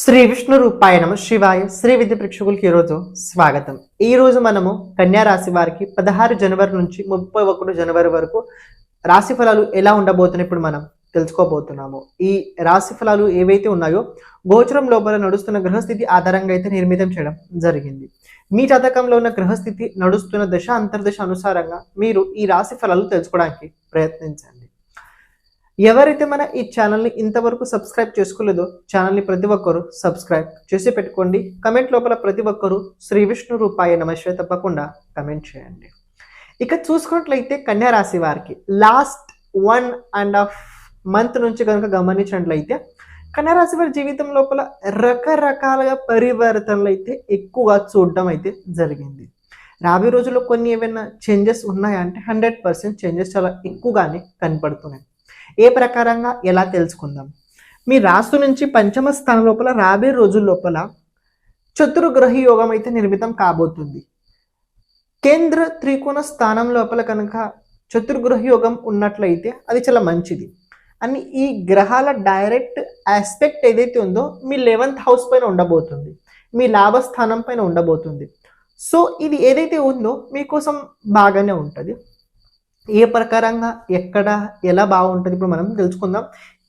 శ్రీ విష్ణు రూపాయ నమ శివాయ. శ్రీ విద్య ప్రేక్షకులకి ఈరోజు స్వాగతం. ఈ రోజు మనము కన్యా రాశి వారికి పదహారు జనవరి నుంచి ముప్పై ఒకటి జనవరి వరకు రాశి ఫలాలు ఎలా ఉండబోతున్నాయి ఇప్పుడు మనం తెలుసుకోబోతున్నాము. ఈ రాశి ఫలాలు ఏవైతే ఉన్నాయో గోచరం లోపల నడుస్తున్న గ్రహస్థితి ఆధారంగా అయితే నిర్మితం చేయడం జరిగింది. మీ జాతకంలో ఉన్న గ్రహస్థితి నడుస్తున్న దశ అంతర్దశ అనుసారంగా మీరు ఈ రాశి ఫలాలు తెలుసుకోవడానికి ప్రయత్నించండి. ఎవరైతే మన ఈ ఛానల్ని ఇంతవరకు సబ్స్క్రైబ్ చేసుకోలేదో ఛానల్ని ప్రతి ఒక్కరు సబ్స్క్రైబ్ చేసి పెట్టుకోండి. కమెంట్ లోపల ప్రతి ఒక్కరు శ్రీ విష్ణు రూపాయ నమశ్వే తప్పకుండా కమెంట్ చేయండి. ఇక చూసుకున్నట్లయితే కన్యారాశి వారికి last one and half month నుంచి కనుక గమనించినట్లయితే కన్యారాశి వారి జీవితం లోపల రకరకాలుగా పరివర్తనలు అయితే ఎక్కువగా చూడడం అయితే జరిగింది. రాబోయే రోజుల్లో కొన్ని ఏమైనా చేంజెస్ ఉన్నాయా అంటే హండ్రెడ్ పర్సెంట్ చేంజెస్ చాలా ఎక్కువగానే కనపడుతున్నాయి. ఏ ప్రకారంగా ఎలా తెలుసుకుందాం? మీ రాసు నుంచి పంచమ స్థానం లోపల రాబోయే రోజుల లోపల చతుర్గ్రహ యోగం అయితే నిర్మితం కాబోతుంది. కేంద్ర త్రికోణ స్థానం లోపల కనుక చతుర్గ్రహ యోగం ఉన్నట్లయితే అది చాలా మంచిది. అని ఈ గ్రహాల డైరెక్ట్ ఆస్పెక్ట్ ఏదైతే ఉందో మీ లెవెన్త్ హౌస్ పైన ఉండబోతుంది. మీ లాభస్థానం పైన ఉండబోతుంది. సో ఇది ఏదైతే ఉందో మీకోసం బాగానే ఉంటుంది. ఏ ప్రకారంగా ఎక్కడ ఎలా బాగుంటుంది ఇప్పుడు మనం తెలుసుకుందాం.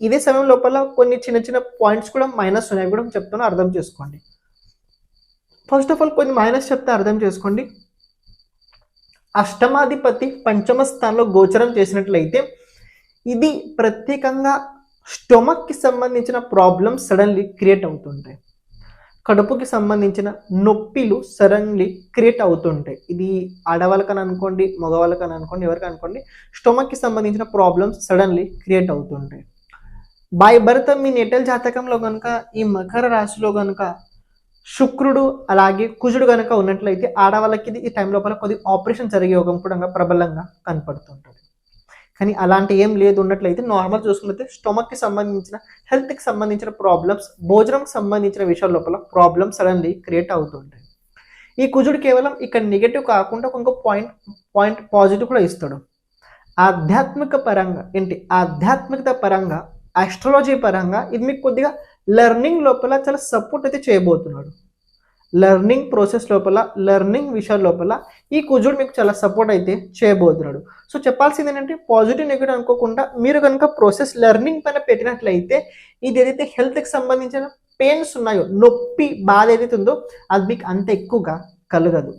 ఇదే సమయం లోపల కొన్ని చిన్న చిన్న పాయింట్స్ కూడా మైనస్ ఉన్నాయి కూడా చెప్తాను అర్థం చేసుకోండి. ఫస్ట్ ఆఫ్ ఆల్ కొన్ని మైనస్ చెప్తే అర్థం చేసుకోండి. అష్టమాధిపతి పంచమ స్థానంలో గోచరం చేసినట్లయితే ఇది ప్రత్యేకంగా స్టొమక్కి సంబంధించిన ప్రాబ్లమ్స్ సడన్లీ క్రియేట్ అవుతుంటాయి. కడుపుకి సంబంధించిన నొప్పిలు సడన్లీ క్రియేట్ అవుతుంటాయి. ఇది ఆడవాళ్ళకని అనుకోండి మగవాళ్ళకని అనుకోండి ఎవరికి అనుకోండి స్టొమక్కి సంబంధించిన ప్రాబ్లమ్స్ సడన్లీ క్రియేట్ అవుతుంటాయి. బై భర్త మీ నెటల్ జాతకంలో కనుక ఈ మకర రాశిలో కనుక శుక్రుడు అలాగే కుజుడు కనుక ఉన్నట్లయితే ఆడవాళ్ళకి ఇది ఈ టైం లోపల కొద్ది ఆపరేషన్ జరిగే యోగం కూడా ప్రబలంగా కనపడుతుంటుంది. కానీ అలాంటి ఏం లేదు ఉన్నట్లయితే నార్మల్ చూసుకున్నట్లయితే స్టొమక్కి సంబంధించిన హెల్త్కి సంబంధించిన ప్రాబ్లమ్స్ భోజనంకి సంబంధించిన విషయాల లోపల ప్రాబ్లమ్స్ సడన్లీ క్రియేట్ అవుతుంటాయి ఈ కుజుడు కేవలం ఇక్కడ నెగిటివ్ కాకుండా ఇంకో పాయింట్ పాయింట్ పాజిటివ్ కూడా ఇస్తాడు. ఆధ్యాత్మిక పరంగా ఏంటి? ఆధ్యాత్మికత పరంగా ఆస్ట్రాలజీ పరంగా ఇది మీకు కొద్దిగా లెర్నింగ్ లోపల చాలా సపోర్ట్ అయితే చేయబోతున్నాడు. లెర్నింగ్ ప్రాసెస్ లోపల లెర్నింగ్ విషయాల లోపల ఈ కుజుడు మీకు చాలా సపోర్ట్ అయితే చేయబోతున్నాడు. సో చెప్పాల్సింది ఏంటంటే పాజిటివ్ నెగిటివ్ అనుకోకుండా మీరు కనుక ప్రాసెస్ లెర్నింగ్ పైన పెట్టినట్లయితే ఇది ఏదైతే హెల్త్కి సంబంధించిన పెయిన్స్ ఉన్నాయో నొప్పి బాధ ఏదైతే ఉందో అది మీకు అంత ఎక్కువగా కలగదు.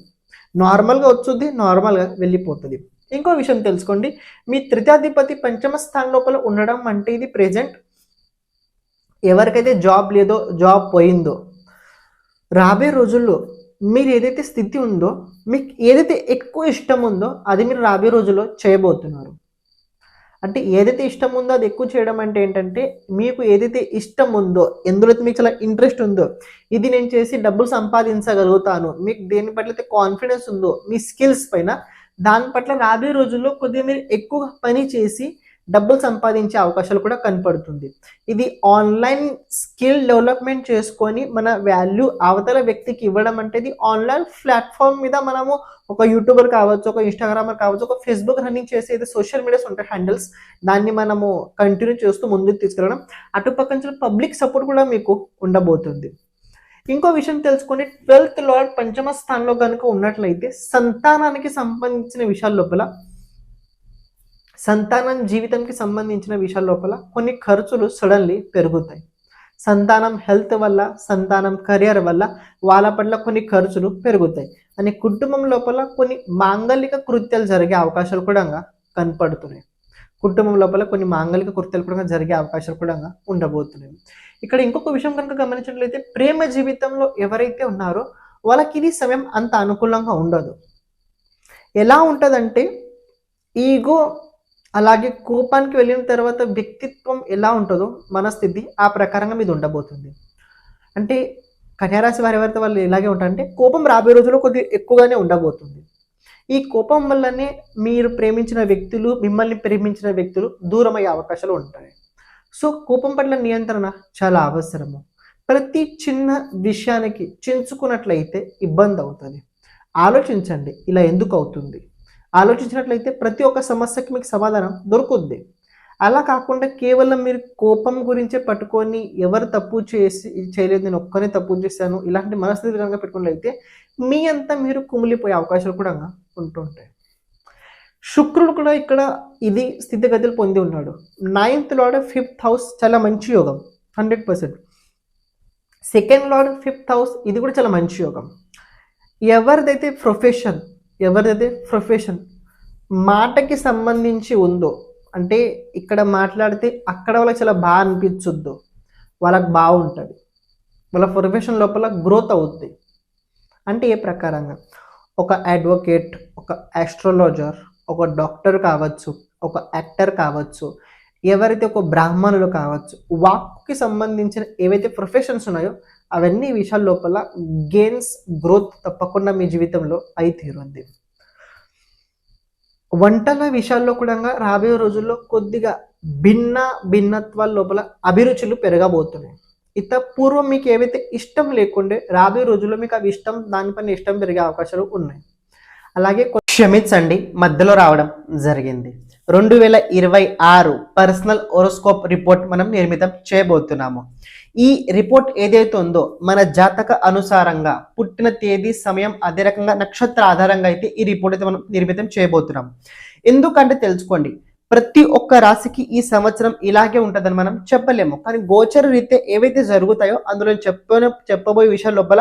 నార్మల్గా వచ్చుద్ది నార్మల్గా వెళ్ళిపోతుంది. ఇంకో విషయం తెలుసుకోండి మీ త్రితాధిపతి పంచమ స్థానం లోపల ఉండడం అంటే ఇది ప్రెజెంట్ ఎవరికైతే జాబ్ లేదో జాబ్ పోయిందో రాబోయే రోజుల్లో మీరు ఏదైతే స్థితి ఉందో మీకు ఏదైతే ఎక్కువ ఇష్టం ఉందో అది మీరు రాబోయే రోజుల్లో చేయబోతున్నారు. అంటే ఏదైతే ఇష్టం ఉందో అది ఎక్కువ చేయడం అంటే ఏంటంటే మీకు ఏదైతే ఇష్టం ఉందో ఎందులో మీకు చాలా ఇంట్రెస్ట్ ఉందో ఇది నేను చేసి డబ్బులు సంపాదించగలుగుతాను మీకు దేని పట్ల అయితే కాన్ఫిడెన్స్ ఉందో మీ స్కిల్స్ పైన దాని పట్ల రాబోయే రోజుల్లో కొద్దిగా మీరు ఎక్కువ పని చేసి డబ్బులు సంపాదించే అవకాశాలు కూడా కనపడుతుంది. ఇది ఆన్లైన్ స్కిల్ డెవలప్మెంట్ చేసుకొని మన వాల్యూ అవతల వ్యక్తికి ఇవ్వడం అంటే ఇది ఆన్లైన్ ప్లాట్ఫామ్ మీద మనము ఒక యూట్యూబర్ కావచ్చు ఒక ఇన్స్టాగ్రామర్ కావచ్చు ఒక ఫేస్బుక్ రన్నింగ్ చేసే సోషల్ మీడియాస్ ఉంటాయి హ్యాండిల్స్ దాన్ని మనము కంటిన్యూ చేస్తూ ముందుకు తీసుకెళ్ళడం అటుపక్క నుంచి పబ్లిక్ సపోర్ట్ కూడా మీకు ఉండబోతుంది. ఇంకో విషయం తెలుసుకొని ట్వెల్త్ లార్డ్ పంచమ స్థానంలో కనుక ఉన్నట్లయితే సంతానానికి సంబంధించిన విషయాల లోపల సంతానం జీవితంకి సంబంధించిన విషయాల లోపల కొన్ని ఖర్చులు సడన్లీ పెరుగుతాయి. సంతానం హెల్త్ వల్ల సంతానం కెరియర్ వల్ల వాళ్ళ పట్ల కొన్ని ఖర్చులు పెరుగుతాయి. అని కుటుంబం లోపల కొన్ని మాంగలిక కృత్యాలు జరిగే అవకాశాలు కూడా కనపడుతున్నాయి. కుటుంబం లోపల కొన్ని మాంగలిక కృత్యాలు కూడా జరిగే అవకాశాలు కూడా ఉండబోతున్నాయి. ఇక్కడ ఇంకొక విషయం కనుక గమనించినట్లయితే ప్రేమ జీవితంలో ఎవరైతే ఉన్నారో వాళ్ళకి ఇది సమయం అంత అనుకూలంగా ఉండదు. ఎలా ఉంటుందంటే ఈగో అలాగే కోపానికి వెళ్ళిన తర్వాత వ్యక్తిత్వం ఎలా ఉంటుందో మనస్థితి ఆ ప్రకారంగా మీద ఉండబోతుంది. అంటే కన్యారాశి వారి ఎవరైతే వాళ్ళు ఇలాగే ఉంటారంటే కోపం రాబోయే రోజుల్లో కొద్దిగా ఎక్కువగానే ఉండబోతుంది. ఈ కోపం వల్లనే మీరు ప్రేమించిన వ్యక్తులు మిమ్మల్ని ప్రేమించిన వ్యక్తులు దూరమయ్యే అవకాశాలు ఉంటాయి. సో కోపం పట్ల నియంత్రణ చాలా అవసరము. ప్రతి చిన్న విషయానికి చించుకున్నట్లయితే ఇబ్బంది అవుతుంది. ఆలోచించండి ఇలా ఎందుకు అవుతుంది? ఆలోచించినట్లయితే ప్రతి ఒక్క సమస్యకి మీకు సమాధానం దొరుకుద్ది. అలా కాకుండా కేవలం మీరు కోపం గురించే పట్టుకొని ఎవరు తప్పు చేసి చేయలేదు నేను ఒక్కనే తప్పు చేశాను ఇలాంటి మనస్థితి కనుక పెట్టుకున్నట్లయితే మీ అంతా మీరు కుమిలిపోయే అవకాశాలు కూడా ఉంటుంటాయి శుక్రుడు కూడా ఇక్కడ ఇది స్థితిగతులు పొంది ఉన్నాడు. నైన్త్ లార్డ్ ఫిఫ్త్ హౌస్ చాలా మంచి యోగం hundred percent second lord fifth house ఇది కూడా చాలా మంచి యోగం. ఎవరిదైతే ప్రొఫెషన్ ఎవరిదైతే ప్రొఫెషన్. మాటకి సంబంధించి ఉందో అంటే ఇక్కడ మాట్లాడితే అక్కడ వాళ్ళకి చాలా బాగా అనిపించొద్దు వాళ్ళకి బాగుంటుంది. వాళ్ళ ప్రొఫెషన్ లోపల గ్రోత్ అవుద్ది. అంటే ఏ ప్రకారంగా? ఒక అడ్వకేట్ ఒక ఆస్ట్రాలజర్ ఒక డాక్టర్ కావచ్చు ఒక యాక్టర్ కావచ్చు ఎవరైతే ఒక బ్రాహ్మణులు కావచ్చు వాక్కి సంబంధించిన ఏవైతే ప్రొఫెషన్స్ ఉన్నాయో అవన్నీ విషయాల లోపల గెయిన్స్ గ్రోత్ తప్పకుండా మీ జీవితంలో అయి తీరుంది వంటల విషయాల్లో కూడా రాబోయే రోజుల్లో కొద్దిగా భిన్న భిన్నత్వాల లోపల అభిరుచులు పెరగబోతున్నాయి. ఇత పూర్వం మీకు ఏవైతే ఇష్టం లేకుండే రాబోయే రోజుల్లో మీకు అవి ఇష్టం దానిపైన ఇష్టం పెరిగే అవకాశాలు ఉన్నాయి. అలాగే క్షమించండి మధ్యలో రావడం జరిగింది. రెండు వేల ఇరవై ఆరు పర్సనల్ ఒరోస్కోప్ రిపోర్ట్ మనం నిర్మితం చేయబోతున్నాము. ఈ రిపోర్ట్ ఏదైతే ఉందో మన జాతక అనుసారంగా పుట్టిన తేదీ సమయం అదే రకంగా నక్షత్ర ఆధారంగా అయితే ఈ రిపోర్ట్ అయితే మనం నిర్మితం చేయబోతున్నాం. ఎందుకంటే తెలుసుకోండి ప్రతి ఒక్క రాశికి ఈ సంవత్సరం ఇలాగే ఉంటుందని మనం చెప్పలేము. కానీ గోచర రీత్యా ఏవైతే జరుగుతాయో అందులో చెప్ప చెప్పబోయే విషయాల లోపల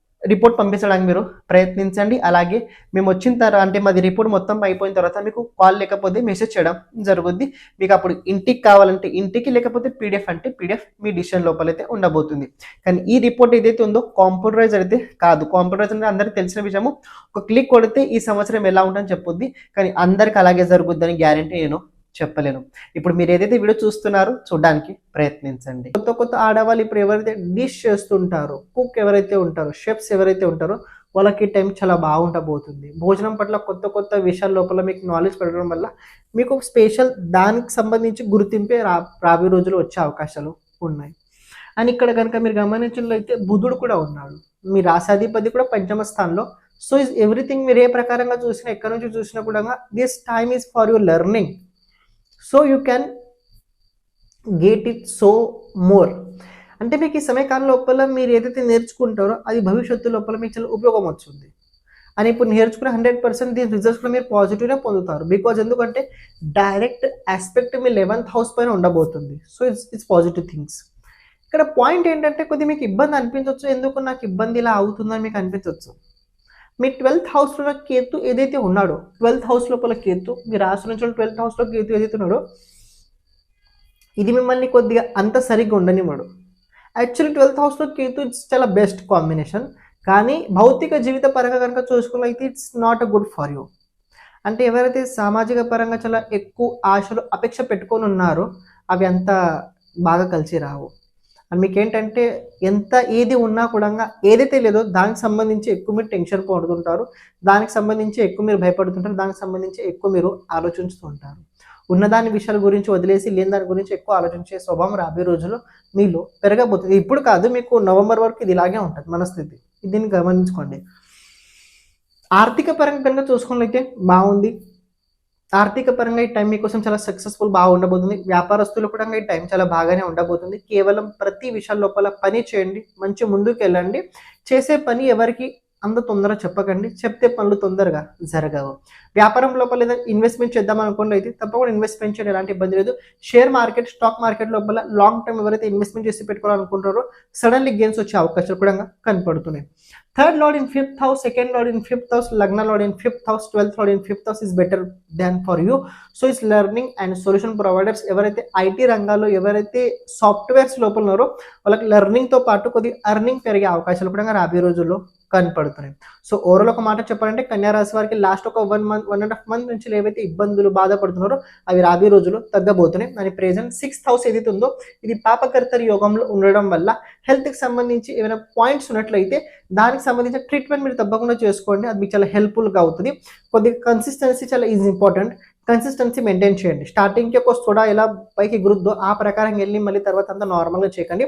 రిపోర్ట్ పంపించడానికి మీరు ప్రయత్నించండి. అలాగే మేము వచ్చిన తర్వాత అంటే మాది రిపోర్ట్ మొత్తం అయిపోయిన తర్వాత మీకు కాల్ లేకపోతే మెసేజ్ చేయడం జరుగుద్ది. మీకు అప్పుడు ఇంటికి కావాలంటే ఇంటికి లేకపోతే పీడిఎఫ్ అంటే పీడిఎఫ్ మీ డిసిషన్ లోపల అయితే ఉండబోతుంది. కానీ ఈ రిపోర్ట్ ఏదైతే ఉందో కాంప్యూటరైజ్ అయితే కాదు. కాంప్యూటరైజ్ అంటే అందరికీ తెలిసిన విషయము. ఒక క్లిక్ కొడితే ఈ సంవత్సరం ఎలా ఉంటుందని చెప్పుద్ది. కానీ అందరికి అలాగే జరుగుద్దని గ్యారంటీ నేను చెప్పలేను. ఇప్పుడు మీరు ఏదైతే వీడియో చూస్తున్నారో చూడడానికి ప్రయత్నించండి. కొత్త కొత్త ఆడవాళ్ళు ఇప్పుడు ఎవరైతే డిష్ చేస్తుంటారో కుక్ ఎవరైతే ఉంటారో షెఫ్స్ ఎవరైతే ఉంటారో వాళ్ళకి టైం చాలా బాగుండబోతుంది. భోజనం పట్ల కొత్త కొత్త విషయాల లోపల మీకు నాలెడ్జ్ పెరగడం వల్ల మీకు స్పెషల్ దానికి సంబంధించి గుర్తింపే రా రాబోయే రోజులు వచ్చే అవకాశాలు ఉన్నాయి. అండ్ ఇక్కడ కనుక మీరు గమనించినట్లయితే బుధుడు కూడా ఉన్నాడు. మీ రాశాధిపతి కూడా పంచమ స్థానంలో. సో ఇస్ ఎవ్రీథింగ్ మీరు ఏ ప్రకారంగా చూసినా ఎక్కడి నుంచి చూసినా కూడా this time is for your learning so you can get it so more అంటే మీకు ఈ సమయకాలం లోపల మీరు ఏదైతే నేర్చుకుంటారో అది భవిష్యత్తు లోపల మీకు చాలా ఉపయోగం వస్తుంది. అని ఇప్పుడు నేర్చుకున్న హండ్రెడ్ పర్సెంట్ దీని రిజల్ట్స్ కూడా మీరు పాజిటివ్గా పొందుతారు. బికాజ్ ఎందుకంటే డైరెక్ట్ ఆస్పెక్ట్ మీ లెవెన్త్ హౌస్ పైన ఉండబోతుంది. So it's it's positive things ఇక్కడ పాయింట్ ఏంటంటే కొద్దిగా మీకు ఇబ్బంది అనిపించవచ్చు ఎందుకు నాకు ఇబ్బంది ఇలా అవుతుందని మీకు అనిపించవచ్చు మీ ట్వెల్త్ హౌస్లో కేతు ఏదైతే ఉన్నాడో ట్వెల్త్ హౌస్ లోపల కేతు మీ రాశి నుంచి ట్వెల్త్ హౌస్లో కేతు ఏదైతే ఉన్నాడో ఇది మిమ్మల్ని కొద్దిగా అంత సరిగ్గా ఉండనివ్వడు. యాక్చువల్లీ ట్వెల్త్ హౌస్లో కేతు ఇట్స్ చాలా బెస్ట్ కాంబినేషన్ కానీ భౌతిక జీవిత పరంగా కనుక చూసుకున్నైతే it's not a good for you అంటే ఎవరైతే సామాజిక పరంగా చాలా ఎక్కువ ఆశలు అపేక్ష పెట్టుకొని ఉన్నారో అవి అంత బాగా కలిసి రావు. అండ్ మీకు ఏంటంటే ఎంత ఏది ఉన్నా కూడా ఏదైతే లేదో దానికి సంబంధించి ఎక్కువ మీరు టెన్షన్ పడుతుంటారు దానికి సంబంధించి ఎక్కువ మీరు భయపడుతుంటారు దానికి సంబంధించి ఎక్కువ మీరు ఆలోచిస్తూ ఉంటారు. ఉన్నదాని విషయాల గురించి వదిలేసి లేని దాని గురించి ఎక్కువ ఆలోచించే స్వభావం రాబోయే రోజుల్లో మీలో పెరగబోతుంది. ఇప్పుడు కాదు మీకు నవంబర్ వరకు ఇది ఇలాగే ఉంటుంది మనస్థితి. దీన్ని గమనించుకోండి. ఆర్థిక పరంగా కనుక చూసుకున్నట్లయితే బాగుంది ఆర్థిక పరంగా ఈ టైం మీకోసం చాలా సక్సెస్ఫుల్ బాగా ఉండబోతుంది. వ్యాపారస్తులు కూడా ఈ టైం చాలా బాగానే ఉండబోతుంది. కేవలం ప్రతి విషయాల లోపల పని చేయండి. మంచి ముందుకు వెళ్ళండి చేసే పని ఎవరికి అంత తొందరగా చెప్పకండి. చెప్తే పనులు తొందరగా జరగవు. వ్యాపారం లోపల లేదా ఇన్వెస్ట్మెంట్ చేద్దాం అనుకోండి అయితే తప్పకుండా ఇన్వెస్ట్మెంట్ చేయడం. ఎలాంటి ఇబ్బంది లేదు. షేర్ మార్కెట్ స్టాక్ మార్కెట్ లోపల లాంగ్ టర్మ్ ఎవరైతే ఇన్వెస్ట్మెంట్ చేసి పెట్టుకోవాలనుకుంటారో సడన్లీ గెయిన్స్ వచ్చే అవకాశాలు కూడా కనపడుతున్నాయి. Third lord in fifth house second lord in fifth house lagna lord in fifth house twelfth lord in fifth house is better than for you so is learning and solution providers ఎవరైతే IT రంగాల్లో ఎవరైతే softwares లోపల ఉన్నారో వాళ్ళకి లెర్నింగ్తో పాటు కొద్దిగా earning పెరిగే అవకాశాలు కూడా రాబోయే రోజుల్లో కనపడుతున్నాయి. సో ఓవరాల్ ఒక మాట చెప్పాలంటే కన్యా రాశి వారికి లాస్ట్ ఒక one month one and half month నుంచి ఏవైతే ఇబ్బందులు బాధపడుతున్నారో అవి రాబోయే రోజులు తగ్గబోతున్నాయి. దాని ప్రెజెంట్ సిక్స్త్ హౌస్ ఏదైతే ఉందో ఇది పాపకర్తరి యోగంలో ఉండడం వల్ల హెల్త్కి సంబంధించి ఏమైనా పాయింట్స్ ఉన్నట్లయితే దానికి సంబంధించిన ట్రీట్మెంట్ మీరు తప్పకుండా చేసుకోండి. అది మీకు చాలా హెల్ప్ఫుల్గా అవుతుంది. కొద్దిగా కన్సిస్టెన్సీ చాలా ఈజ్ ఇంపార్టెంట్ కన్సిస్టెన్సీ మెయింటైన్ చేయండి. స్టార్టింగ్కి ఒక సోడా ఎలా పైకి గురుద్దో ఆ ప్రకారం వెళ్ళి మళ్ళీ తర్వాత అంతా నార్మల్గా చేయకండి.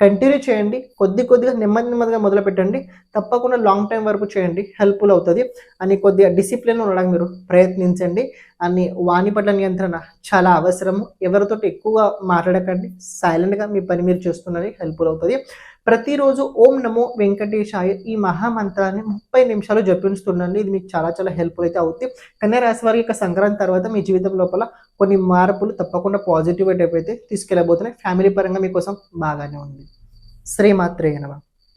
కంటిన్యూ చేయండి. కొద్ది కొద్దిగా నెమ్మది నెమ్మదిగా మొదలు పెట్టండి. తప్పకుండా లాంగ్ టైం వరకు చేయండి. హెల్ప్ఫుల్ అవుతుంది. అని కొద్దిగా డిసిప్లిన్ ఉండడానికి మీరు ప్రయత్నించండి. అని వాణి పట్ల నియంత్రణ చాలా అవసరము. ఎవరితోటి ఎక్కువగా మాట్లాడకండి. సైలెంట్గా మీ పని మీరు చేస్తున్నది హెల్ప్ఫుల్ అవుతుంది. ప్రతిరోజు ఓం నమో వెంకటేశాయ ఈ మహామంత్రాన్ని ముప్పై నిమిషాలు జపించుతుండండి. ఇది మీకు చాలా చాలా హెల్ప్ఫుల్ అయితే అవుతుంది కన్యా రాశి వారి యొక్క సంక్రాంతి తర్వాత మీ జీవితం లోపల కొన్ని మార్పులు తప్పకుండా పాజిటివ్ వైపు అయితే తీసుకెళ్ళబోతున్నాయి. ఫ్యామిలీ పరంగా మీకోసం బాగానే ఉంది. శ్రీమాత్రే నమ.